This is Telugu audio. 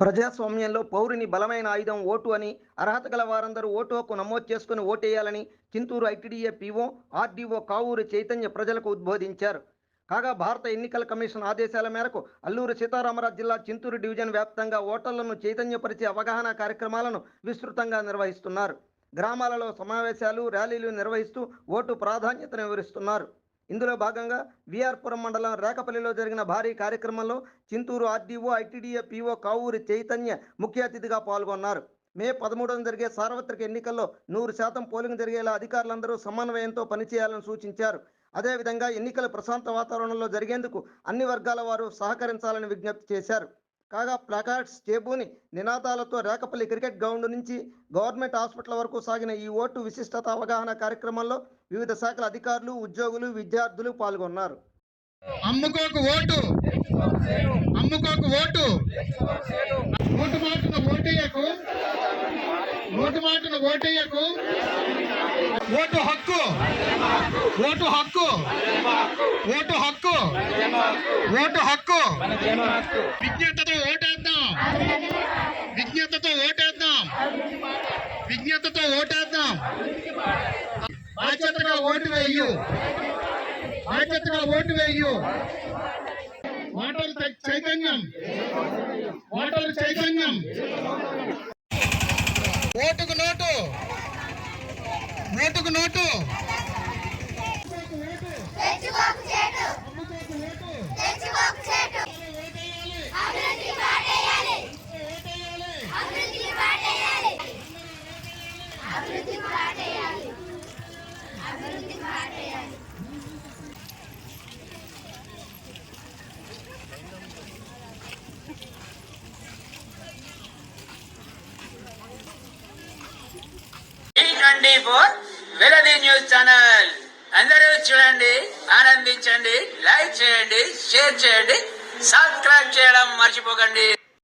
ప్రజాస్వామ్యంలో పౌరుని బలమైన ఆయుధం ఓటు అని అర్హత గల వారందరూ ఓటు హక్కు నమోదు చేసుకుని ఓటేయాలని Chintur ITDA PO RDO Kavuru Chaitanya ప్రజలకు ఉద్బోధించారు. కాగా భారత ఎన్నికల కమిషన్ ఆదేశాల మేరకు అల్లూరు సీతారామరాజు జిల్లా చింతూరు డివిజన్ వ్యాప్తంగా ఓటర్లను చైతన్యపరిచే అవగాహన కార్యక్రమాలను విస్తృతంగా నిర్వహిస్తున్నారు. గ్రామాలలో సమావేశాలు ర్యాలీలు నిర్వహిస్తూ ఓటు ప్రాధాన్యతను వివరిస్తున్నారు. ఇందులో భాగంగా విఆర్పురం మండలం రేకపల్లిలో జరిగిన భారీ కార్యక్రమంలో Chintur RDO ITDA PO Kavuri Chaitanya ముఖ్య అతిథిగా పాల్గొన్నారు. మే పదమూడున జరిగే సార్వత్రిక ఎన్నికల్లో నూరు శాతం పోలింగ్ జరిగేలా అధికారులందరూ సమన్వయంతో పనిచేయాలని సూచించారు. అదేవిధంగా ఎన్నికలు ప్రశాంత వాతావరణంలో జరిగేందుకు అన్ని వర్గాల వారు సహకరించాలని విజ్ఞప్తి చేశారు. కాగా ప్లకార్డ్స్ చేబూని నినాదాలతో రేకపల్లి క్రికెట్ గ్రౌండ్ నుంచి గవర్నమెంట్ హాస్పిటల్ వరకు సాగిన ఈ ఓటు విశిష్టత అవగాహన కార్యక్రమంలో వివిధ శాఖల అధికారులు ఉద్యోగులు విద్యార్థులు పాల్గొన్నారు. అమ్ముకోకు ఓటు. అమ్ముకోకు ఓటు. ఓటు మాటను ఓటేయకు. ఓటు మాటను ఓటేయకు. ఓటు హక్కు. ఓటు హక్కు. ఓటు హక్కు. ఓటు హక్కు. విజ్ఞతతో ఓటేద్దాం. విజ్ఞతతో ఓటేద్దాం. విజ్ఞతతో ఓటేద్దాం. బాధ్యతగా ఓటు వేయు. బాధ్యతగా ఓటు వేయు. ఓటర్ల చైతన్యం. ఓటర్ల చైతన్యం. ఓటుకు నోటు. ఓటుకు నోటు. తెచ్చుకోకు చేటు తెచ్చుకోకు చేటు అభివృద్ధి పాటేయాలి అభివృద్ధి పాటేయాలి అభివృద్ధి పాటేయాలి. అభివృద్ధి పాటేయాలి. ట్వంటీ ఫోర్ వెలది న్యూస్ ఛానల్ అందరూ చూడండి ఆనందించండి లైక్ చేయండి షేర్ చేయండి సబ్స్క్రైబ్ చేయడం మర్చిపోకండి.